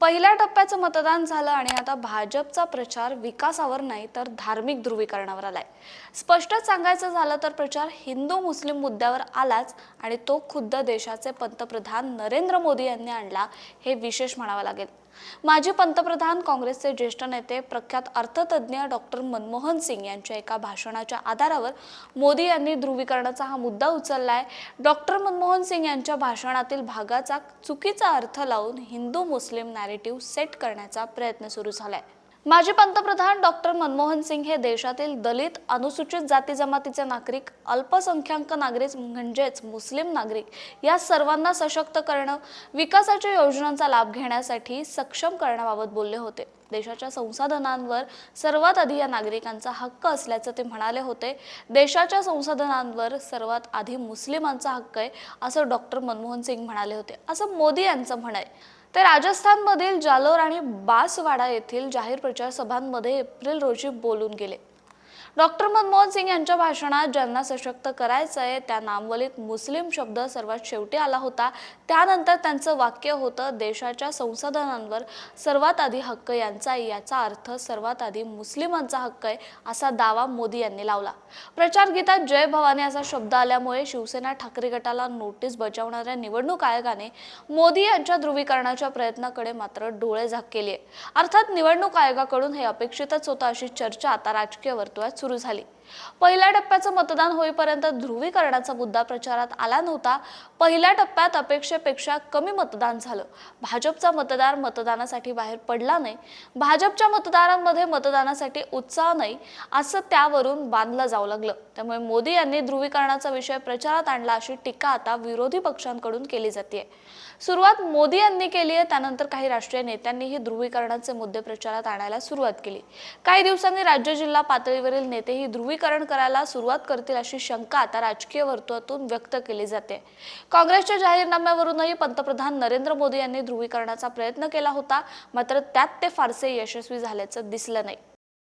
पहिल्या टप्प्याचं मतदान झालं आणि आता भाजपचा प्रचार विकासावर नाही तर धार्मिक ध्रुवीकरणावर आलाय. स्पष्टच सांगायचं झालं तर प्रचार हिंदू मुस्लिम मुद्द्यावर आलाच आणि तो खुद्द देशाचे पंतप्रधान नरेंद्र मोदी यांनी आणला हे विशेष म्हणावं लागेल. माजी पंतप्रधान काँग्रेसचे ज्येष्ठ नेते प्रख्यात अर्थतज्ज्ञ डॉक्टर मनमोहन सिंग यांच्या एका भाषणाच्या आधारावर मोदी यांनी ध्रुवीकरणाचा हा मुद्दा उचललाय. डॉक्टर मनमोहन सिंग यांच्या भाषणातील भागाचा चुकीचा अर्थ लावून हिंदू मुस्लिम नॅरेटिव्ह सेट करण्याचा प्रयत्न सुरू झालाय. माजी पंतप्रधान डॉक्टर मनमोहन सिंग हे देशातील दलित अनुसूचित जाती जमातीचे नागरिक अल्पसंख्याक नागरिक म्हणजेच मुस्लिम नागरिक या सर्वांना सशक्त करणं विकासाच्या योजनांचा लाभ घेण्यासाठी सक्षम करण्याबाबत बोलले होते. देशाच्या संसाधनांवर सर्वात आधी या नागरिकांचा हक्क असल्याचं ते म्हणाले होते. देशाच्या संसाधनांवर सर्वात आधी मुस्लिमांचा हक्क आहे असं डॉक्टर मनमोहन सिंग म्हणाले होते. असं मोदी यांचं म्हण आहे. ते राजस्थानमधील जालोर आणि बासवाडा येथील जाहीर प्रचार सभांमध्ये एप्रिल रोजी बोलून गेले. डॉक्टर मनमोहन सिंग यांच्या भाषणात ज्यांना सशक्त करायचं आहे त्या नामवलीत मुस्लिम शब्द सर्वात शेवटी आला होता. त्यानंतर त्यांचं वाक्य होतं देशाच्या संसाधनांवर सर्वात आधी हक्क यांचा आहे याचा अर्थ सर्वात आधी मुस्लिमांचा हक्क आहे असा दावा मोदी यांनी लावला. प्रचार गीतात जय भवानी असा शब्द आल्यामुळे शिवसेना ठाकरे गटाला नोटीस बजावणाऱ्या निवडणूक आयोगाने मोदी यांच्या ध्रुवीकरणाच्या प्रयत्नाकडे मात्र डोळे झाक केले अर्थात निवडणूक आयोगाकडून हे अपेक्षितच होतं अशी चर्चा आता राजकीय वर्तुळात सुरू झाली. पहिल्या टप्प्याचं मतदान होईपर्यंत ध्रुवीकरणाचा मुद्दा प्रचारात आला नव्हता. पहिल्या टप्प्यात अपेक्षेपेक्षा कमी मतदान झालं. भाजपचा मतदार मतदानासाठी बाहेर पडला नाही. भाजपच्या मतदारांमध्ये मतदानासाठी उत्साह नाही असं त्यावरून बांधलं जाऊ लागलं. त्यामुळे मोदी यांनी ध्रुवीकरणाचा विषय प्रचारात आणला अशी टीका आता विरोधी पक्षांकडून केली जाते सुरुवात मोदी यांनी केली आहे त्यानंतर काही राष्ट्रीय नेत्यांनीही ध्रुवीकरणाचे मुद्दे प्रचारात आणायला सुरुवात केली. काही दिवसांनी राज्य जिल्हा पातळीवरील नेतेही ध्रुवीकरण करायला सुरुवात करतील अशी शंका आता राजकीय वर्तुळातून व्यक्त केली जाते. काँग्रेसच्या जाहीरनाम्यावरूनही पंतप्रधान नरेंद्र मोदी यांनी ध्रुवीकरणाचा प्रयत्न केला होता मात्र त्यात ते फारसे यशस्वी झाल्याचं दिसलं नाही.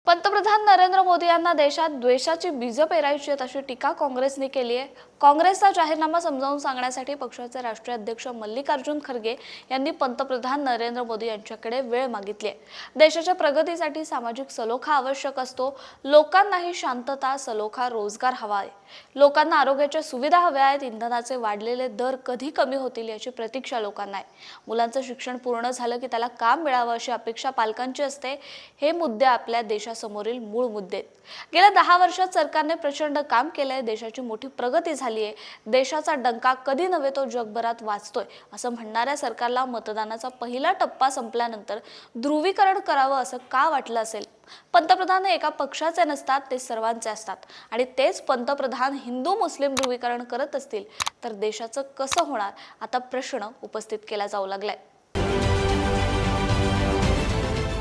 पंतप्रधान नरेंद्र मोदी यांना देशात द्वेषाची बीजं पेरायची आहेत अशी टीका काँग्रेसने केली आहे. काँग्रेसचा जाहीरनामा समजावून सांगण्यासाठी पक्षाचे राष्ट्रीय अध्यक्ष मल्लिकार्जुन खरगे यांनी पंतप्रधान नरेंद्र मोदी यांच्याकडे वेळ मागितली आहे. देशाच्या प्रगतीसाठी सामाजिक सलोखा आवश्यक असतो. लोकांनाही शांतता सलोखा रोजगार हवा आहे. लोकांना आरोग्याच्या सुविधा हव्या आहेत. इंधनाचे वाढलेले दर कधी कमी होतील याची प्रतीक्षा लोकांना आहे. मुलांचं शिक्षण पूर्ण झालं की त्याला काम मिळावं अशी अपेक्षा पालकांची असते. हे मुद्दे आपल्या देशासमोरील मूळ मुद्दे. गेल्या दहा वर्षात सरकारने प्रचंड काम केलंय देशाची मोठी प्रगती झाली आहे देशाचा डंका कधी नव्हे तो जगभरात वाचतोय असं म्हणणाऱ्या सरकारला मतदानाचा पहिला टप्पा संपल्यानंतर ध्रुवीकरण करावं असं का वाटलं असेल? पंतप्रधान एका पक्षाचे नसतात ते सर्वांचे असतात. आणि तेच पंतप्रधान हिंदू मुस्लिम ध्रुवीकरण करत असतील तर देशाचं कसं होणार? आता प्रश्न उपस्थित केला जाऊ लागलाय.